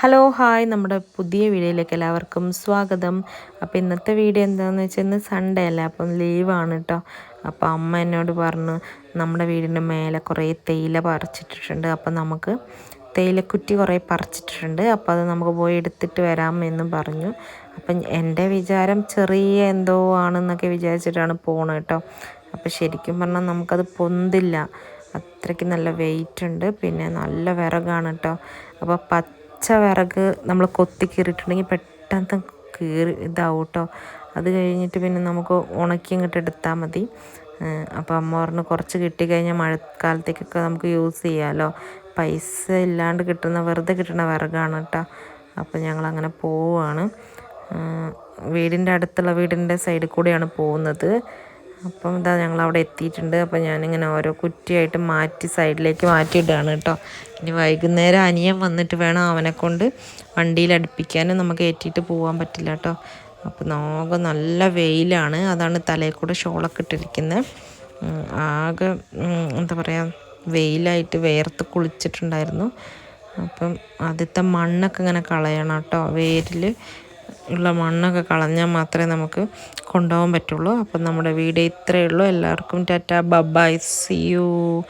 Hello hi. നമ്മുടെ പുതിയ വീഡിയോയിലേക്ക് എല്ലാവർക്കും സ്വാഗതം. അപ്പോൾ ഇന്നത്തെ വീഡിയോ എന്താണെന്ന് വെച്ചാൽ ഇന്ന് സൺഡേ അല്ലേ? അപ്പം ലീവാണ് കേട്ടോ അപ്പോൾ അമ്മ എന്നോട് പറഞ്ഞു നമ്മുടെ വീടിന്റെ മേലെ കുറേ തേയില പറിച്ചിട്ടിട്ടുണ്ട്. അപ്പം നമുക്ക് തേയിലക്കുറ്റി കുറേ പറിച്ചിട്ടിട്ടുണ്ട്. അപ്പോൾ അത് നമുക്ക് പോയി എടുത്തിട്ട് വരാം എന്നും പറഞ്ഞു. അപ്പം എന്റെ വിചാരം ചെറിയ എന്തോ ആണെന്നൊക്കെ വിചാരിച്ചിട്ടാണ് പോണത് കേട്ടോ അപ്പോൾ ശരിക്കും പറഞ്ഞാൽ നമുക്കത് പൊന്തില്ല. അത്രയ്ക്ക് നല്ല വെയിറ്റ് ഉണ്ട്. പിന്നെ നല്ല വിറകാണ് കേട്ടോ അപ്പോൾ പച്ച വിറക് നമ്മൾ കൊത്തി കീറിയിട്ടുണ്ടെങ്കിൽ പെട്ടെന്ന് കീറി ഇതാവും കേട്ടോ അത് കഴിഞ്ഞിട്ട് പിന്നെ നമുക്ക് ഉണക്കി ഇങ്ങോട്ട് എടുത്താൽ മതി. അപ്പോൾ അമ്മ പറഞ്ഞു കുറച്ച് കിട്ടിക്കഴിഞ്ഞാൽ മഴക്കാലത്തേക്കൊക്കെ നമുക്ക് യൂസ് ചെയ്യാമല്ലോ പൈസ ഇല്ലാണ്ട് കിട്ടുന്ന വെറുതെ കിട്ടുന്ന വിറകാണ് കേട്ടോ. അപ്പോൾ ഞങ്ങളങ്ങനെ പോവുകയാണ് വീടിന്റെ അടുത്തുള്ള വീടിന്റെ സൈഡിൽ കൂടെയാണ് പോകുന്നത്. അപ്പം ഇതാ ഞങ്ങൾ അവിടെ എത്തിയിട്ടുണ്ട്. അപ്പം ഞാനിങ്ങനെ ഓരോ കുറ്റിയായിട്ട് മാറ്റി സൈഡിലേക്ക് മാറ്റിയിട്ടാണ് കേട്ടോ. ഇനി വൈകുന്നേരം അനിയൻ വന്നിട്ട് വേണം അവനെ കൊണ്ട് വണ്ടിയിൽ അടുപ്പിക്കാനും നമുക്ക് ഏറ്റിയിട്ട് പോകാൻ പറ്റില്ല കേട്ടോ. അപ്പം നോക നല്ല വെയിലാണ്. അതാണ് തലയിൽ കൂടെ ഷോളൊക്കെ ഇട്ടിരിക്കുന്നത്. ആകെ എന്താ പറയുക വെയിലായിട്ട് വേർത്ത് കുളിച്ചിട്ടുണ്ടായിരുന്നു. അപ്പം ആദ്യത്തെ മണ്ണൊക്കെ ഇങ്ങനെ കളയണം കേട്ടോ. വേരിൽ ഉള്ള മണ്ണൊക്കെ കളഞ്ഞാൽ മാത്രമേ നമുക്ക് കൊണ്ടുപോകാൻ പറ്റുള്ളൂ. അപ്പം നമ്മുടെ വീഡിയോ ഇത്രയേ ഉള്ളൂ. എല്ലാവർക്കും ടാറ്റ ബബായ് സി യു.